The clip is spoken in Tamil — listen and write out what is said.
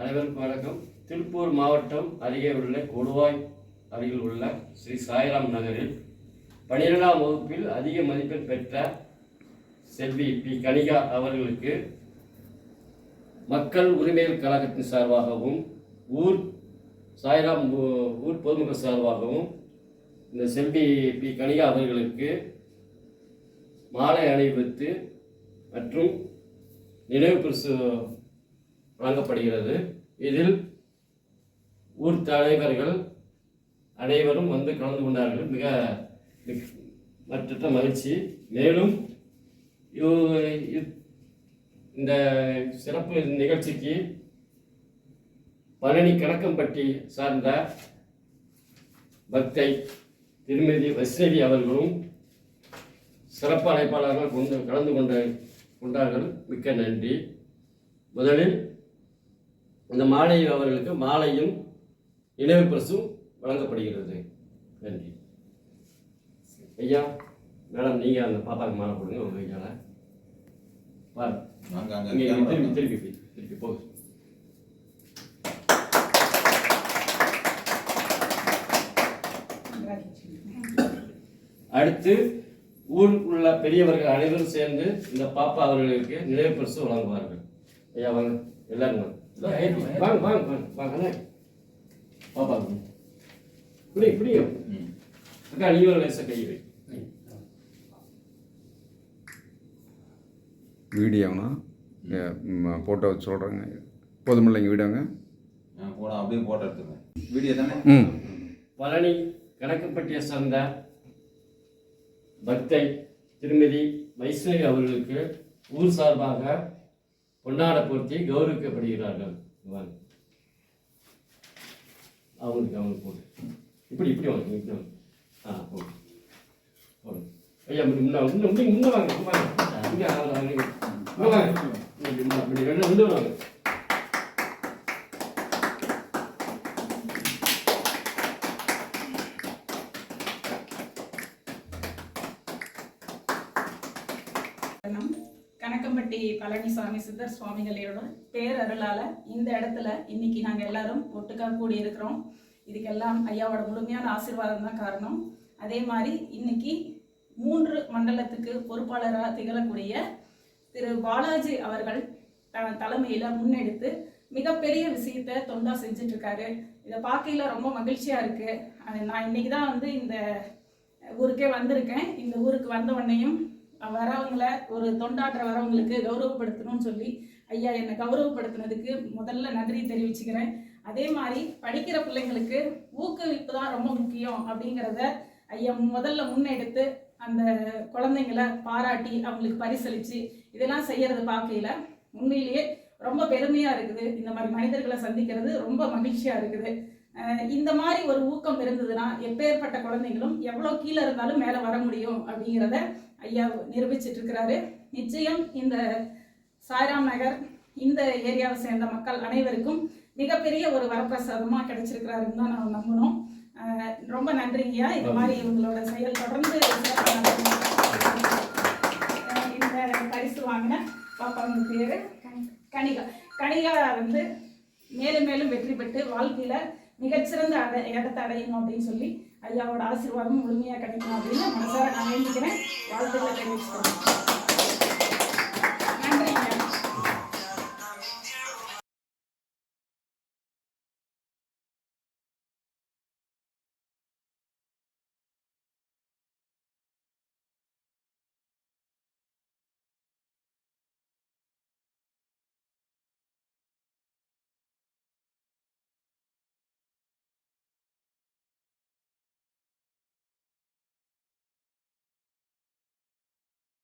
அனைவருக்கும் வணக்கம். திருப்பூர் மாவட்டம் அருகே உள்ள கொடுவாய் அருகில் உள்ள ஸ்ரீ சாய்ராம் நகரில் பனிரெண்டாம் வகுப்பில் அதிக மதிப்பெண் பெற்ற செல்வி பி. கனிகா அவர்களுக்கு மக்கள் உரிமைகள் கழகத்தின் சார்பாகவும் ஊர் சாய்ராம் ஊர் பொதுமக்கள் சார்பாகவும் இந்த செல்வி பி. கனிகா அவர்களுக்கு மாலை அணிவித்து மற்றும் நினைவு பரிசு வழங்கப்படுகிறது இதில் ஊர் தலைவர்கள் அனைவரும் வந்து கலந்து கொண்டார்கள். மிக மற்ற மகிழ்ச்சி. மேலும் இந்த சிறப்பு நிகழ்ச்சிக்கு பழனி கணக்கம்பட்டி சார்ந்த பக்தை திருமதி வைஷ்ணவி அவர்களும் சிறப்பு அழைப்பாளர்கள் கொண்டு கலந்து கொண்ட கொண்டார்கள் மிக்க நன்றி. முதலில் இந்த மாலை அவர்களுக்கு மாலையும் நினைவு பரிசும் வழங்கப்படுகிறது. நன்றி. ஐயா மேடம் நீங்கள் அந்த பாப்பாவுக்கு மாலை போடுங்க உங்கள் ஐயால திருப்பி திருப்பி போய், திருப்பி போக அடுத்து ஊருக்கு உள்ள பெரியவர்கள் அனைவரும் சேர்ந்து இந்த பாப்பா அவர்களுக்கு நினைவு பரிசு வழங்குவார்கள். ஐயா வாங்க. எல்லாரும் வாங்க. வாங்க வாங்க வாங்க வாங்க. பாப்பா இப்படி இப்படியும் ம். அக்கா நீங்களும் லேசாக கை வை. வீடியோனா? ஃபோட்டோ சொல்கிறேங்க போதுமில்லைங்க வீடியோங்க. போட அப்படியே போட்டோ எடுத்துங்க வீடியோ தானே? ம். பழனி கணக்குப்பட்டியை சார்ந்த பக்தை திருமதி வைஷ்ணவி அவர்களுக்கு ஊர் சார்பாக பொன்னாட பொருத்தி கௌரவிக்கப்படுகிறார்கள். வாங்க. அவங்களுக்கு அவங்களுக்கு போடு. இப்படி இப்படி வாங்க இப்படி வாங்க. ஆ போடு. போடு. ஐயா இப்படி முன்ன முன்ன முன்ன வாங்க வாங்க. இங்கே வாங்க இப்படி ரெண்டு ரெண்டு வாங்க. கணக்கம்பட்டி பழனிசாமி சித்தர் சுவாமிகளோட பேரருளால இந்த இடத்துல இன்னைக்கு நாங்கள் எல்லாரும் ஒட்டுக்கா கூடி இருக்கிறோம் இதுக்கெல்லாம் ஐயாவோட முழுமையான ஆசீர்வாதம் தான் காரணம். அதே மாதிரி இன்னைக்கு மூன்று மண்டலத்துக்கு பொறுப்பாளராக திகழக்கூடிய திரு பாலாஜி அவர்கள் த- தலைமையில முன்னெடுத்து மிகப்பெரிய விஷயத்த தொண்டா செஞ்சுட்டு இருக்காரு இதை பார்க்கையில ரொம்ப மகிழ்ச்சியா இருக்கு. நான் இன்னைக்கு தான் வந்து இந்த ஊருக்கே வந்திருக்கேன். இந்த ஊருக்கு வந்த உடனேயும் வரவங்கள ஒரு தொண்டாற்ற வரவங்களுக்கு கௌரவப்படுத்தணும்னு சொல்லி ஐயா என்னை கௌரவப்படுத்தினதுக்கு முதல்ல நன்றி தெரிவிச்சுக்கிறேன். அதே மாதிரி படிக்கிற பிள்ளைங்களுக்கு ஊக்குவிப்பு தான் ரொம்ப முக்கியம் அப்படிங்கிறத ஐயா முதல்ல முன்னெடுத்து அந்த குழந்தைங்களை பாராட்டி அவங்களுக்கு பரிசளித்து இதெல்லாம் செய்யறது பார்க்கையில உண்மையிலேயே ரொம்ப பெருமையாக இருக்குது. இந்த மாதிரி மனிதர்களை சந்திக்கிறது ரொம்ப மகிழ்ச்சியாக இருக்குது. இந்த மாதிரி ஒரு ஊக்கம் இருந்ததுன்னா எப்பேற்பட்ட குழந்தைங்களும் எவ்வளோ கீழே இருந்தாலும் மேலே வர முடியும் அப்படிங்கிறத ஐயா நிரூபிச்சிட்டு இருக்கிறாரு. நிச்சயம் இந்த சாய்ராம் நகர் இந்த ஏரியாவை சேர்ந்த மக்கள் அனைவருக்கும் மிகப்பெரிய ஒரு வரப்பிரசாதமாக கிடைச்சிருக்கிறாருன்னு தான் நான் நம்பணும் ரொம்ப நன்றிங்கய்யா இந்த மாதிரி இவங்களோட செயல் தொடர்ந்து இந்த பரிசு வாங்கின பாப்பாங்க பேர் கணிகா கணிகா வந்து மேலும் மேலும் வெற்றி பெற்று வாழ்க்கையில மிகச்சிறந்த அட இடத்தை அடையணும் அப்படின்னு சொல்லி ஐயாவோட ஆசீர்வாதமும் முழுமையாக கிடைக்கும் அப்படின்னு மனசார நான் வேண்டிக்கிறேன். வாழ்த்துக்களை தெரிவிச்சுக்கிறேன்.